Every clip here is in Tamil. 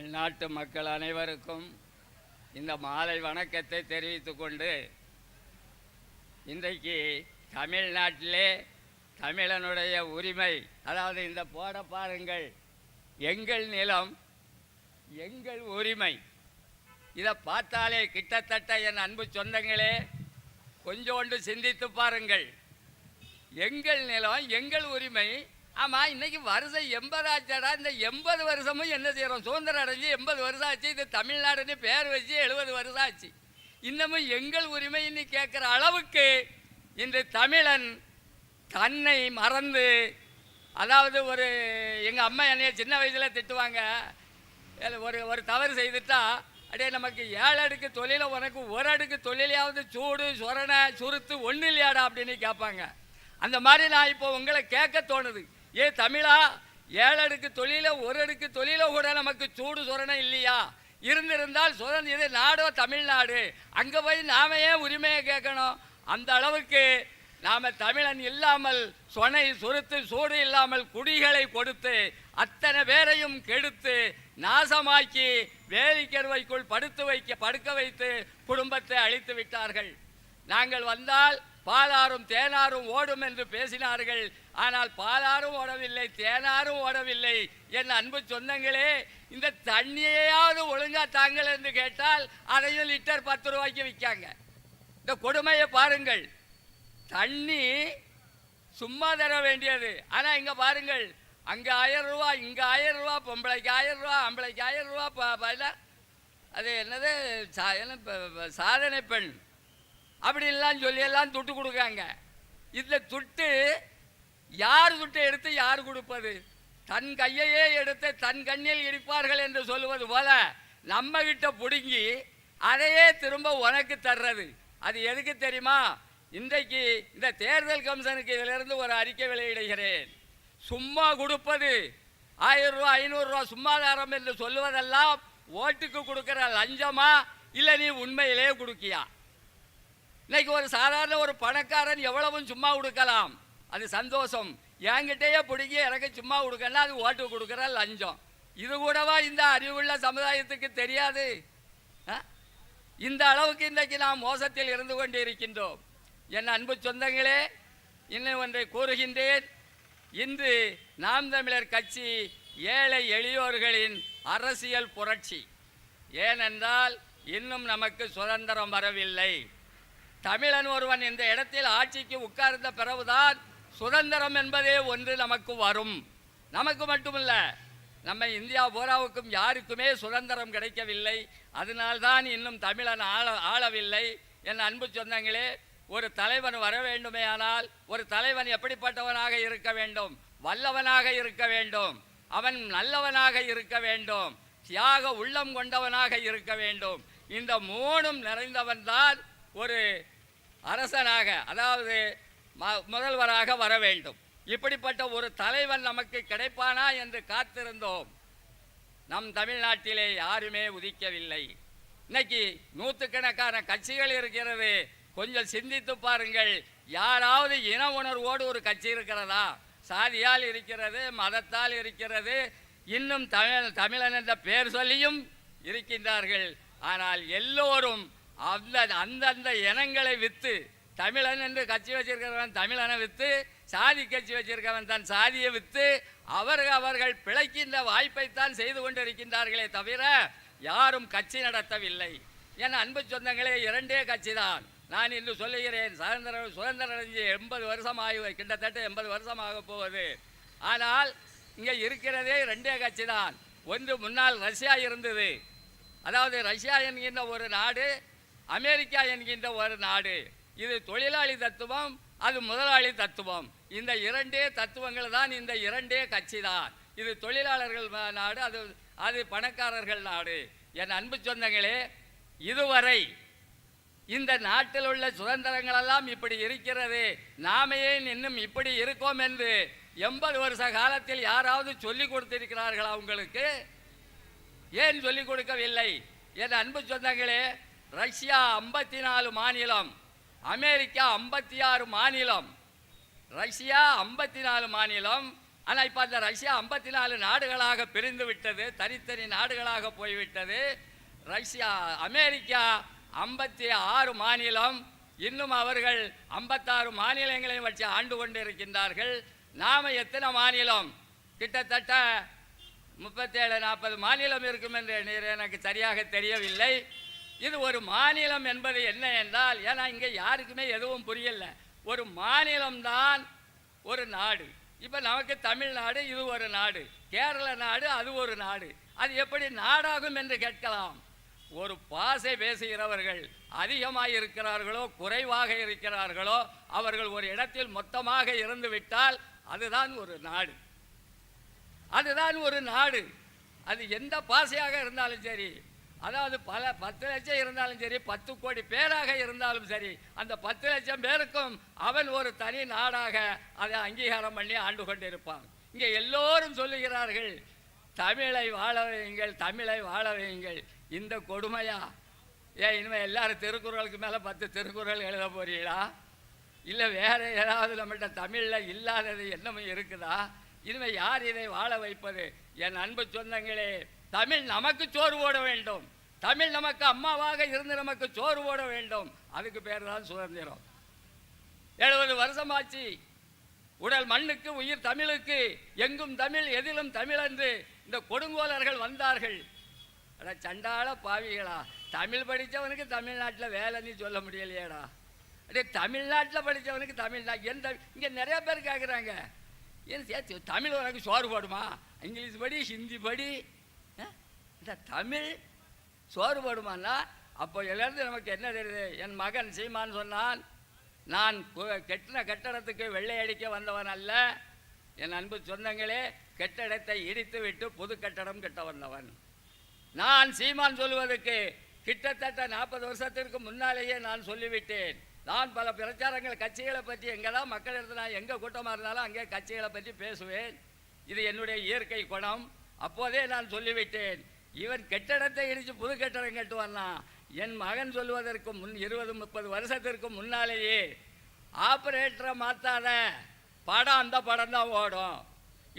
தமிழ்நாட்டு மக்கள் அனைவருக்கும் இந்த மாலை வணக்கத்தை தெரிவித்து கொண்டு இன்றைக்கு தமிழ்நாட்டிலே தமிழனுடைய உரிமை அதாவது இந்த போட பாருங்கள் எங்கள் நிலம் எங்கள் உரிமை. இதை பார்த்தாலே கிட்டத்தட்ட என் அன்பு சொந்தங்களே கொஞ்சோண்டு சிந்தித்து பாருங்கள். எங்கள் நிலம் எங்கள் உரிமை ஆமாம் இன்னைக்கு வருஷம் எண்பதாச்சடா இந்த எண்பது வருஷமும் என்ன செய்கிறோம் சுதந்திரம் அடைஞ்சு எண்பது வருஷம் ஆச்சு இது தமிழ்நாடுன்னு பேர் வச்சு எழுபது வருஷம் ஆச்சு. இன்னமும் எங்கள் உரிமைன்னு கேட்குற அளவுக்கு இன்று தமிழன் தன்னை மறந்து அதாவது ஒரு எங்கள் அம்மா என்னைய சின்ன வயசில் திட்டுவாங்க. ஒரு ஒரு தவறு செய்துட்டா அப்படியே நமக்கு ஏழு அடுக்கு தொழில உனக்கு ஒரு அடுக்கு தொழிலையாவது சூடு சொரணை சுருத்து ஒன்றும் இல்லையாடா அப்படின்னு கேட்பாங்க அந்த மாதிரி நான் இப்போ உங்களை கேட்க தோணுது. ஏ தமிழா ஏழு அடுக்கு தொழில ஒரு அடுக்கு தொழில கூட நமக்கு சூடு சொரணை இல்லையா? இருந்திருந்தால் சுதந்திர இது நாடோ தமிழ்நாடு. அங்கே போய் நாம ஏன் உரிமையை கேட்கணும்? அந்த அளவுக்கு நாம தமிழன் இல்லாமல் சொனை சுருத்து சூடு இல்லாமல் குடிகளை கொடுத்து அத்தனை பேரையும் கெடுத்து நாசமாக்கி வேலிக்கருவைக்குள் படுத்து வைக்க படுக்க வைத்து குடும்பத்தை அழித்து விட்டார்கள். நாங்கள் வந்தால் பாலாரும் தேனாரும் ஓடும் என்று பேசினார்கள். ஆனால் பாலாரும் ஓடவில்லை தேனாரும் ஓடவில்லை என் அன்பு சொந்தங்களே இந்த தண்ணியையாவது ஒழுங்கா தாங்கள் என்று கேட்டால் அதையும் லிட்டர் பத்து ரூபாய்க்கு விற்காங்க. இந்த கொடுமையை பாருங்கள். தண்ணி சும்மா தர வேண்டியது. ஆனால் இங்கே பாருங்கள். அங்கே ஆயிரம் ரூபா இங்கே ஆயிரம் ரூபா பொம்பளைக்கு ஆயிரம் ரூபா ஆம்பளைக்கு ஆயிரம் ரூபா ப- அது என்னது? சா- என்ன சாதனை பெண். அப்படின்லாம் சொல்லி எல்லாம் துட்டு கொடுக்காங்க இதில் துட்டு யார் சுட்டை எடுத்து யார் கொடுப்பது? தன் கையையே எடுத்து தன் கண்ணில் இடிப்பார்கள் என்று சொல்லுவது போல நம்ம கிட்ட பிடுங்கி அதையே திரும்ப உனக்கு தர்றது. அது எதுக்கு தெரியுமா? இன்றைக்கு இந்த தேர்தல் கமிஷனுக்கு இதிலிருந்து ஒரு அறிக்கை வெளியிடுகிறேன். சும்மா கொடுப்பது. ஆயிரம் ரூபா ஐநூறுரூவா சும்மாதாரம் என்று சொல்லுவதெல்லாம் ஓட்டுக்கு கொடுக்குற லஞ்சமா? இல்லை நீ உண்மையிலே கொடுக்கியா? இன்னைக்கு ஒரு சாதாரண ஒரு பணக்காரன் எவ்வளவும் சும்மா கொடுக்கலாம். அது சந்தோஷம். என்கிட்டயே பிடிக்கி எனக்கு சும்மா கொடுக்கன்னா அது ஓட்டு கொடுக்குற லஞ்சம். இது கூடவா இந்த அறிவுள்ள சமுதாயத்துக்கு தெரியாது? ஆ? இந்த அளவுக்கு இன்றைக்கு நாம் மோசத்தில் இருந்து கொண்டு இருக்கின்றோம் என் அன்பு சொந்தங்களே இன்னும் ஒன்றை கூறுகின்றேன். இன்று நாம் தமிழர் கட்சி ஏழை எளியோர்களின் அரசியல் புரட்சி. ஏனென்றால் இன்னும் நமக்கு சுதந்திரம் வரவில்லை. தமிழன் ஒருவன் இந்த இடத்தில் ஆட்சிக்கு உட்கார்ந்த பிறகுதான் சுதந்திரம் என்பதே ஒன்று நமக்கு வரும். நமக்கு மட்டுமல்ல நம்ம இந்தியா பூராவுக்கும் யாருக்குமே சுதந்திரம் கிடைக்கவில்லை. அதனால்தான் இன்னும் தமிழன் ஆள ஆளவில்லை. என் அன்பு சொந்தங்களே ஒரு தலைவன் வர வேண்டுமேயானால் ஒரு தலைவன் எப்படிப்பட்டவனாக இருக்க வேண்டும்? வல்லவனாக இருக்க வேண்டும். அவன் நல்லவனாக இருக்க வேண்டும். தியாக உள்ளம் கொண்டவனாக இருக்க வேண்டும். இந்த மூணும் நிறைந்தவன்தான் ஒரு அரசனாக அதாவது முதல்வராக வர வேண்டும். இப்படிப்பட்ட ஒரு தலைவன் நமக்கு கிடைப்பானா என்று காத்திருந்தோம். நம் தமிழ்நாட்டிலே யாருமே உதிக்கவில்லை. இன்னைக்கு நூற்றுக்கணக்கான கட்சிகள் இருக்கிறது. கொஞ்சம் சிந்தித்து பாருங்கள். யாராவது இன உணர்வோடு ஒரு கட்சி இருக்கிறதா? சாதியால் இருக்கிறது மதத்தால் இருக்கிறது. இன்னும் தமிழ் தமிழன் என்ற பெயர் சொல்லியும் இருக்கின்றார்கள். ஆனால் எல்லோரும் அந்த அந்தந்த இனங்களை விற்று தமிழன் என்று கட்சி வச்சிருக்கிறவன் தமிழனை விற்று சாதி கட்சி வச்சிருக்கவன் தன் சாதியை விற்று அவர்கள் அவர்கள் பிழைக்கின்ற வாய்ப்பைத்தான் செய்து கொண்டிருக்கின்றார்களே தவிர யாரும் கட்சி நடத்தவில்லை. என் அன்பு சொந்தங்களே இரண்டே கட்சி தான். நான் இன்று சொல்லுகிறேன் சுதந்திர சுதந்திரம் அடைஞ்சு எண்பது வருஷம் ஆகி கிட்டத்தட்ட எண்பது வருஷம் ஆக போகுது ஆனால் இங்கே இருக்கிறதே ரெண்டே கட்சி தான். ஒன்று முன்னால் ரஷ்யா இருந்தது. அதாவது ரஷ்யா என்கின்ற ஒரு நாடு அமெரிக்கா என்கின்ற ஒரு நாடு. இது தொழிலாளி தத்துவம் அது முதலாளி தத்துவம். இந்த இரண்டே தத்துவங்கள் தான் இந்த இரண்டே கட்சி தான். இது தொழிலாளர்கள் நாடு அது அது பணக்காரர்கள் நாடு. என் அன்பு சொந்தங்களே இதுவரை இந்த நாட்டில் உள்ள சுதந்திரங்களெல்லாம் இப்படி இருக்கிறது. நாமையே இன்னும் இப்படி இருக்கோம் என்று எண்பது வருஷ காலத்தில் யாராவது சொல்லி கொடுத்திருக்கிறார்களா உங்களுக்கு? ஏன் சொல்லிக் கொடுக்கவில்லை? என் அன்பு சொந்தங்களே ரஷ்யா ஐம்பத்தி நாலு மாநிலம் அமெரிக்கா ஐம்பத்தி ஆறு மாநிலம். ரஷ்யா ஐம்பத்தி நாலு மாநிலம். ஆனால் இப்போ அந்த ரஷ்யா ஐம்பத்தி நாலு நாடுகளாக பிரிந்து விட்டது தனித்தனி நாடுகளாக போய்விட்டது. ரஷ்யா அமெரிக்கா ஐம்பத்தி ஆறு மாநிலம். இன்னும் அவர்கள் ஐம்பத்தாறு மாநிலங்களையும் வச்சு ஆண்டு கொண்டு இருக்கின்றார்கள் நாம் எத்தனை மாநிலம்? கிட்டத்தட்ட முப்பத்தேழு நாற்பது மாநிலம் இருக்கும் என்று எனக்கு சரியாக தெரியவில்லை. இது ஒரு மாநிலம் என்பது என்ன என்றால் ஏன்னா இங்கே யாருக்குமே எதுவும் புரியலை. ஒரு மாநிலம்தான் ஒரு நாடு. இப்போ நமக்கு தமிழ்நாடு இது ஒரு நாடு. கேரள நாடு அது ஒரு நாடு. அது எப்படி நாடாகும் என்று கேட்கலாம். ஒரு பாசை பேசுகிறவர்கள் அதிகமாக இருக்கிறார்களோ குறைவாக இருக்கிறார்களோ அவர்கள் ஒரு இடத்தில் மொத்தமாக இருந்துவிட்டால் அதுதான் ஒரு நாடு. அதுதான் ஒரு நாடு. அது எந்த பாசையாக இருந்தாலும் சரி அதாவது பல பத்து லட்சம் இருந்தாலும் சரி பத்து கோடி பேராக இருந்தாலும் சரி அந்த பத்து லட்சம் பேருக்கும் அவன் ஒரு தனி நாடாக அதை அங்கீகாரம் பண்ணி ஆண்டு கொண்டிருப்பான். இங்கே எல்லோரும் சொல்லுகிறார்கள் தமிழை வாழ வையுங்கள் தமிழை வாழ வையுங்கள். இந்த கொடுமையா? ஏன் இனிமேல் எல்லாரும் திருக்குறளுக்கு மேலே பத்து திருக்குறள் எழுத போறீங்களா? இல்லை வேறு ஏதாவது நம்மள்ட்ட தமிழில் இல்லாதது என்னமும் இருக்குதா? இனிமேல் யார் இதை வாழ வைப்பது? என் அன்பு சொந்தங்களே தமிழ் நமக்கு சோறு போட வேண்டும். தமிழ் நமக்கு அம்மாவாக இருந்து நமக்கு சோறு போட வேண்டும். அதுக்கு பேர் தான் சுதந்திரம். எழுபது வருஷமாச்சு. உடல் மண்ணுக்கு உயிர் தமிழுக்கு எங்கும் தமிழ் எதிலும் தமிழ் என்று இந்த கொடுங்கோலர்கள் வந்தார்கள். ஆனால் சண்டாள பாவிகளா தமிழ் படித்தவனுக்கு தமிழ்நாட்டில் வேலைன்னு சொல்ல முடியலையேடா. அப்படியே தமிழ்நாட்டில் படித்தவனுக்கு தமிழ்நா எந்த இங்கே நிறைய பேர் கேட்குறாங்க ஏன் சேர்த்து தமிழ் உனக்கு சோறு போடுமா இங்கிலீஷ் படி ஹிந்தி படி இந்த தமிழ் சோறு போடுமான்னா அப்போ எல்லாருந்து நமக்கு என்ன தெரியுது என் மகன் சீமான் சொன்னான் நான் கெட்டின கட்டடத்துக்கு வெள்ளை அடிக்க வந்தவன் அல்ல என் அன்பு சொந்தங்களே கெட்டடத்தை இடித்து விட்டு புது கட்டடம் கட்ட வந்தவன் நான் சீமான் சொல்வதற்கு கிட்டத்தட்ட நாற்பது வருஷத்திற்கு முன்னாலேயே நான் சொல்லிவிட்டேன் நான் பல பிரச்சாரங்கள் கட்சிகளை பற்றி எங்கே தான் மக்கள் இடத்துல நான் எங்கே கூட்டமாக இருந்தாலும் அங்கே கட்சிகளை பற்றி பேசுவேன். இது என்னுடைய இயற்கை குணம். அப்போதே நான் சொல்லிவிட்டேன் இவன் கெட்டிடத்தை இடித்து புது கட்டடம் கட்டுவான்னா என் மகன் சொல்வதற்கு முன் இருபது முப்பது வருஷத்திற்கு முன்னாலேயே ஆப்ரேட்டரை மாற்றாத படம் அந்த படம் தான் ஓடும்.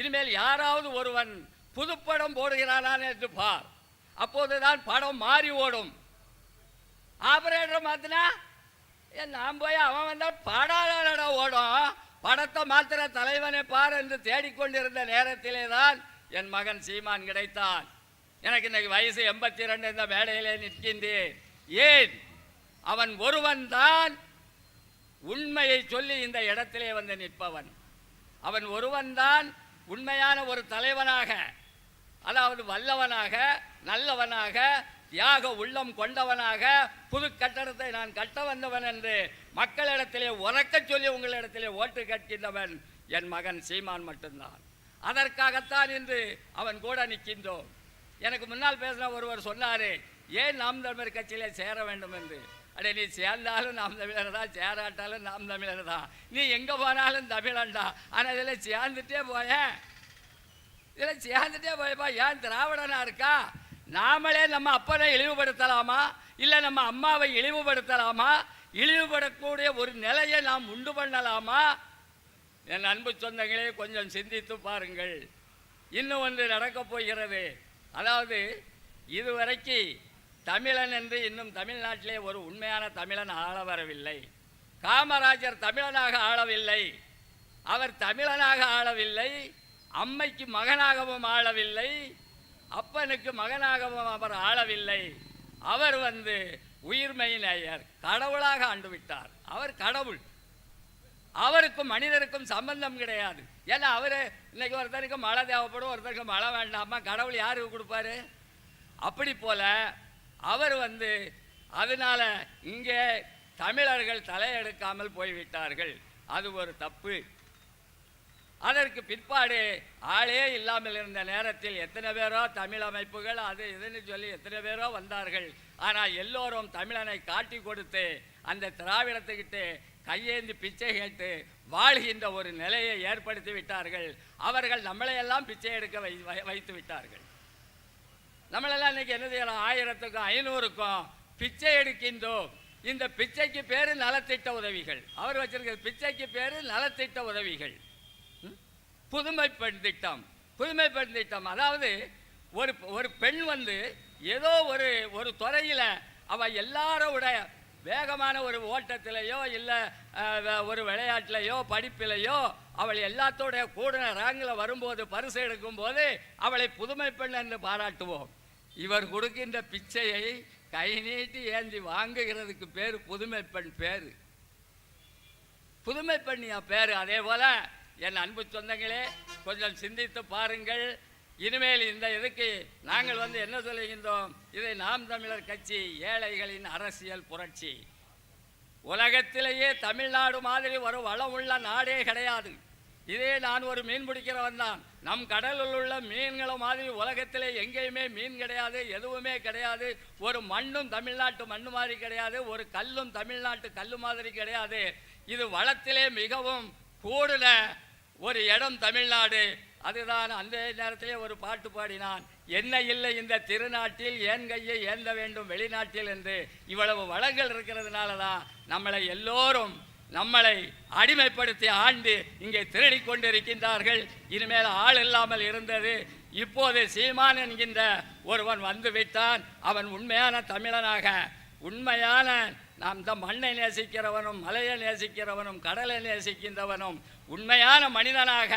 இனிமேல் யாராவது ஒருவன் புதுப்படம் போடுகிறானான் என்று பார். அப்போதுதான் படம் மாறி ஓடும். ஆபரேட்டரை மாற்றினா நான் போய் அவன் வந்தால் படாத ஓடும் படத்தை மாத்திர தலைவனை பார் என்று தேடிக்கொண்டிருந்த நேரத்திலே தான் என் மகன் சீமான் கிடைத்தான். எனக்கு இன்னைக்கு வயசு எண்பத்தி ரெண்டு இந்த மேடையிலே நிற்கின்றேன். ஏன்? அவன் ஒருவன் தான் உண்மையை சொல்லி இந்த இடத்திலே வந்து நிற்பவன். அவன் ஒருவன் தான் உண்மையான ஒரு தலைவனாக அதாவது வல்லவனாக நல்லவனாக தியாக உள்ளம் கொண்டவனாக புது கட்டடத்தை நான் கட்ட வந்தவன் என்று மக்களிடத்திலே உறக்கச் சொல்லி உங்களிடத்திலே ஓட்டு கட்கின்றவன் என் மகன் சீமான் மட்டும்தான். அதற்காகத்தான் இன்று அவன் கூட நிற்கின்றோம் எனக்கு முன்னால் பேசின ஒருவர் சொன்னார் ஏன் நாம் தமிழர் கட்சியிலே சேர வேண்டும் என்று? அடே நீ சேர்ந்தாலும் நாம் தமிழர் தான் சேராட்டாலும் நாம் தமிழர் தான். நீ எங்கே போனாலும் தமிழன்டா ஆனால் இதில் சேர்ந்துட்டே போயேன். இதில் சேர்ந்துட்டே போயப்பா. ஏன் திராவிடனா இருக்கா? நாமளே நம்ம அப்பனை இழிவுபடுத்தலாமா? இல்லை நம்ம அம்மாவை இழிவுபடுத்தலாமா? இழிவுபடக்கூடிய ஒரு நிலையை நாம் உண்டு பண்ணலாமா? என் அன்பு சொந்தங்களே கொஞ்சம் சிந்தித்து பாருங்கள். இன்னும் ஒன்று நடக்கப் போகிறது. அதாவது இதுவரைக்கு தமிழன் என்று இன்னும் தமிழ்நாட்டிலே ஒரு உண்மையான தமிழன் ஆள வரவில்லை. காமராஜர் தமிழனாக ஆளவில்லை. அவர் தமிழனாக ஆளவில்லை. அம்மைக்கு மகனாகவும் ஆளவில்லை. அப்பனுக்கு மகனாகவும் அவர் ஆளவில்லை. அவர் வந்து உயிர்மை நேயர் கடவுளாக ஆண்டு விட்டார் அவர் கடவுள். அவருக்கும் மனிதருக்கும் சம்பந்தம் கிடையாது. ஏன்னா அவர் இன்னைக்கு ஒருத்தருக்கு மழை தேவைப்படும் ஒருத்தருக்கு மழை வேண்டாமா? கடவுள் யாருக்கு கொடுப்பாரு? அப்படி போல அவர் வந்து அதனால இங்கே தமிழர்கள் தலையெடுக்காமல் போய்விட்டார்கள். அது ஒரு தப்பு. அதற்கு பிற்பாடு ஆளே இல்லாமல் இருந்த நேரத்தில் எத்தனை பேரோ தமிழ் அமைப்புகள் அது இதுன்னு சொல்லி எத்தனை பேரோ வந்தார்கள். ஆனால் எல்லோரும் தமிழனை காட்டி கொடுத்து அந்த திராவிடத்துக்கிட்டு கையேந்தி பிச்சை கேட்டு வாழ்கின்ற ஒரு நிலையை ஏற்படுத்தி விட்டார்கள். அவர்கள் நம்மளையெல்லாம் பிச்சை எடுக்க வை வை- வைத்து விட்டார்கள். நம்மளெல்லாம் இன்னைக்கு என்ன செய்யலாம் ஆயிரத்துக்கும் ஐநூறுக்கும் பிச்சை எடுக்கின்றோம். இந்த பிச்சைக்கு பேர் நலத்திட்ட உதவிகள். அவர் வச்சிருக்கிற பிச்சைக்கு பேர் நலத்திட்ட உதவிகள். புதுமை பெண் திட்டம் புதுமை பெண் திட்டம் அதாவது ஒரு ஒரு பெண் வந்து ஏதோ ஒரு ஒரு துறையில் அவள் எல்லாரோட வேகமான ஒரு ஓட்டத்திலேயோ இல்லை ஒரு விளையாட்டிலையோ படிப்பிலையோ அவள் எல்லாத்தோடைய கூட ரேங்கில் வரும்போது பரிசு எடுக்கும்போது அவளை புதுமை பெண் என்று பாராட்டுவோம். இவர் கொடுக்கின்ற பிச்சையை கை நீட்டி ஏந்தி வாங்குகிறதுக்கு பேர் புதுமை பெண் பேர். புதுமை பெண்ணியா பேர்? அதே போல என் அன்பு சொந்தங்களே கொஞ்சம் சிந்தித்து பாருங்கள். இனிமேல் இந்த இதுக்கு நாங்கள் வந்து என்ன சொல்லுகின்றோம்? இதை நாம் தமிழர் கட்சி ஏழைகளின் அரசியல் புரட்சி. உலகத்திலேயே தமிழ்நாடு மாதிரி ஒரு வளம் உள்ள நாடே கிடையாது. இதே நான் ஒரு மீன் பிடிக்கிறவன் தான். நம் கடலில் உள்ள மீன்களை மாதிரி உலகத்திலே எங்கேயுமே மீன் கிடையாது எதுவுமே கிடையாது. ஒரு மண்ணும் தமிழ்நாட்டு மண்ணு மாதிரி கிடையாது ஒரு கல்லும் தமிழ்நாட்டு கல்லு மாதிரி கிடையாது. இது வளத்திலே மிகவும் கூடுல ஒரு இடம் தமிழ்நாடு. அதுதான் அந்த நேரத்திலே ஒரு பாட்டு பாடினான். என்ன இல்லை இந்த திருநாட்டில்? ஏன் கையை ஏந்த வேண்டும் வெளிநாட்டில் என்று. இவ்வளவு வளங்கள் இருக்கிறதுனால தான் நம்மளை எல்லோரும் நம்மளை அடிமைப்படுத்தி ஆண்டு இங்கே திருடி கொண்டிருக்கின்றார்கள். இனிமேல் ஆள் இல்லாமல் இருந்தது. இப்போது சீமான் என்கின்ற ஒருவன் வந்துவிட்டான் அவன் உண்மையான தமிழனாக உண்மையான நாம் இந்த மண்ணை நேசிக்கிறவனும் மலையை நேசிக்கிறவனும் கடலை நேசிக்கின்றவனும் உண்மையான மனிதனாக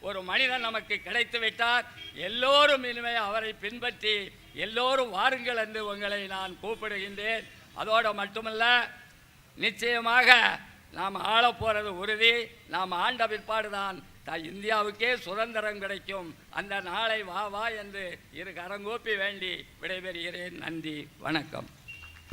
ஒரு மனிதன் நமக்கு கிடைத்து விட்டார். எல்லோரும் இனிமே அவரை பின்பற்றி எல்லோரும் வாருங்கள் என்று உங்களை நான் கூப்பிடுகின்றேன். அதோடு மட்டுமல்ல நிச்சயமாக நாம் ஆளப் போகிறது உறுதி. நாம் ஆண்ட பிற்பாடுதான். த இந்தியாவுக்கே சுதந்திரம் கிடைக்கும். அந்த நாளை வா வா என்று இரு கரங்கூப்பி வேண்டி விடைபெறுகிறேன். நன்றி வணக்கம்.